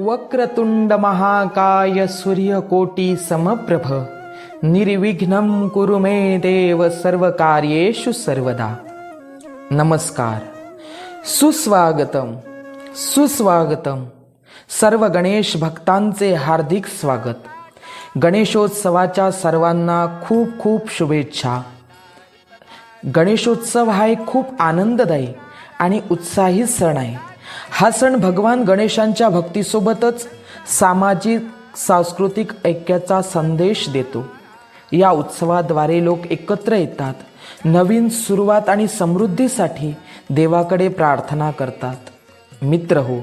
वक्रतुंड महाकाय सूर्यकोटी समप्रभ निर्विघ्नं कुरु मे देव सर्वकार्येषु सर्वदा। नमस्कार। सुस्वागतम। सुस्वागतम। सर्व गणेश भक्तांचे हार्दिक स्वागत। गणेशोत्सवाच्या सर्वांना खूप खूप शुभेच्छा। गणेशोत्सव हा एक खूप आनंददायी आणि उत्साही सण आहे। हा सण भगवान गणेशांच्या भक्तीसोबतच सामाजिक सांस्कृतिक ऐक्याचा संदेश देतो. या उत्सवाद्वारे लोक एकत्र येतात नवीन सुरुवात आणि समृद्धीसाठी देवाकडे प्रार्थना करतात. मित्र हो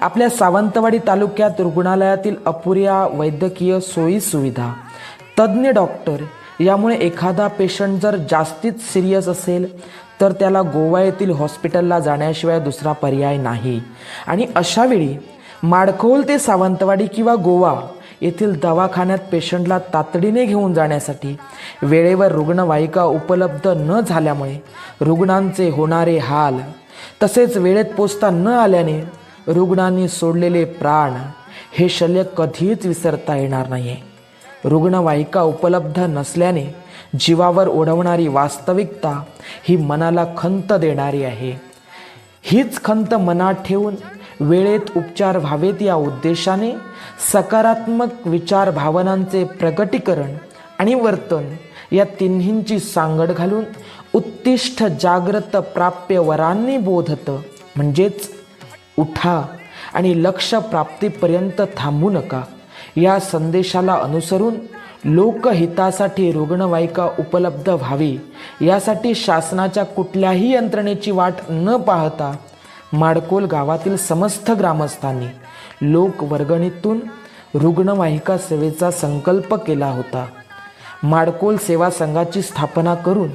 आपल्या सावंतवाडी तालुक्यात रुग्णालयातील अपुऱ्या वैद्यकीय सोयी सुविधा तज्ज्ञ डॉक्टर यामुळे एखादा पेशंट जर जास्तीत सिरियस असेल तर त्याला गोवा येथील हॉस्पिटलला जाण्याशिवाय दुसरा पर्याय नाही. आणि अशावेळी माडखोल ते सावंतवाडी किंवा गोवा येथील दवाखान्यात पेशंटला तातडीने घेऊन जाण्यासाठी वेळेवर रुग्णवाहिका उपलब्ध न झाल्यामुळे रुग्णांचे होणारे हाल तसेच वेळेत पोचता न आल्याने रुग्णांनी सोडलेले प्राण हे शल्य कधीच विसरता येणार नाही रुग्णवाहिका उपलब्ध नसल्याने जीवावर ओढवणारी वास्तविकता ही मनाला खंत देणारी आहे. हीच खंत मनात ठेवून वेळेत उपचार व्हावेत या उद्देशाने सकारात्मक विचार भावनांचे प्रगटीकरण आणि वर्तन या तिन्हींची सांगड घालून उत्तिष्ठ जाग्रत प्राप्य वरांनी बोधत म्हणजेच उठा आणि लक्ष प्राप्तीपर्यंत थांबू नका. या संदेशाला अनुसरून लोकहितासाठी रुग्णवाहिका उपलब्ध व्हावी. यासाठी शासनाच्या कुठल्याही यंत्रणेची वाट न पाहता माडकोल गावातील समस्त ग्रामस्थांनी लोकवर्गणीतून रुग्णवाहिका सेवेचा संकल्प केला होता. माडकोल सेवा संघाची स्थापना करून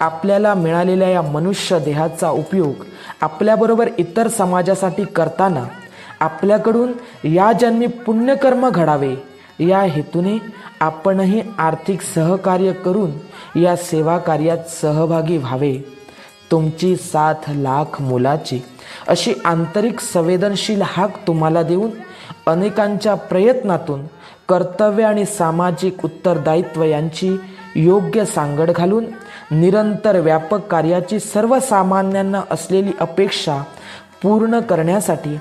आपल्याला मिळालेल्या या मनुष्य देहाचा उपयोग आपल्याबरोबर इतर समाजासाठी करताना आपल्याकडून या जन्मी पुण्यकर्म घडावे. या हेतूने आपणही आर्थिक सहकार्य करून या सेवा कार्यात सहभागी व्हावे. तुमची सात लाख मोलाची अशी आंतरिक संवेदनशील हाक तुम्हाला देऊन अनेकांच्या प्रयत्नातून कर्तव्य आणि सामाजिक उत्तरदायित्व यांची योग्य सांगड घालून निरंतर व्यापक कार्याची सर्वसामान्यांना असलेली अपेक्षा पूर्ण करण्यासाठी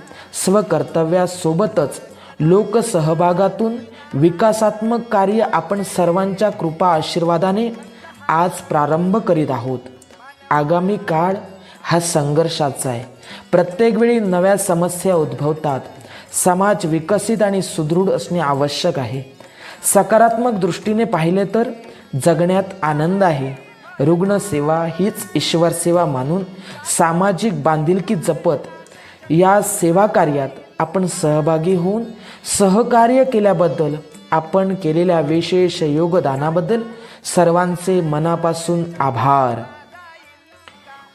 स्वकर्तव्यासोबतच लोकसहभागातून विकासात्मक कार्य आपण सर्वांच्या कृपा आशीर्वादाने आज प्रारंभ करीत आहोत. आगामी काळ हा संघर्षाचा आहे. प्रत्येक वेळी नव्या समस्या उद्भवतात. समाज विकसित आणि सुदृढ असणे आवश्यक आहे. सकारात्मक दृष्टीने पाहिले तर जगण्यात आनंद आहे. रुग्णसेवा हीच ईश्वर सेवा मानून सामाजिक बांधिलकी जपत या सेवा कार्यात आपण सहभागी होऊन सहकार्य केल्याबद्दल आपण केलेल्या विशेष योगदानाबद्दल सर्वांचे मनापासून आभार.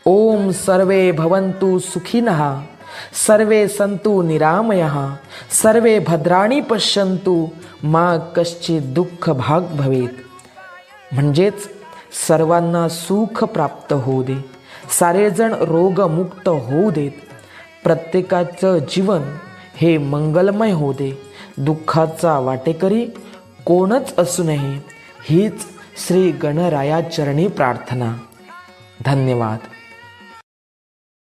ओम सर्वे भवंतु सुखिनहा सर्वे संतु निरामयः सर्वे भद्राणी पश्यन्तु मा कश्चित दुःख भाग भवेत. म्हणजेच सर्वांना सुख प्राप्त होऊ दे. सारेजण रोगमुक्त होऊ देत. प्रत्येकाचं जीवन हे मंगलमय होऊ दे. दुःखाचा वाटेकरी कोणच असू नये. हीच श्री गणरायाचरणी प्रार्थना. धन्यवाद.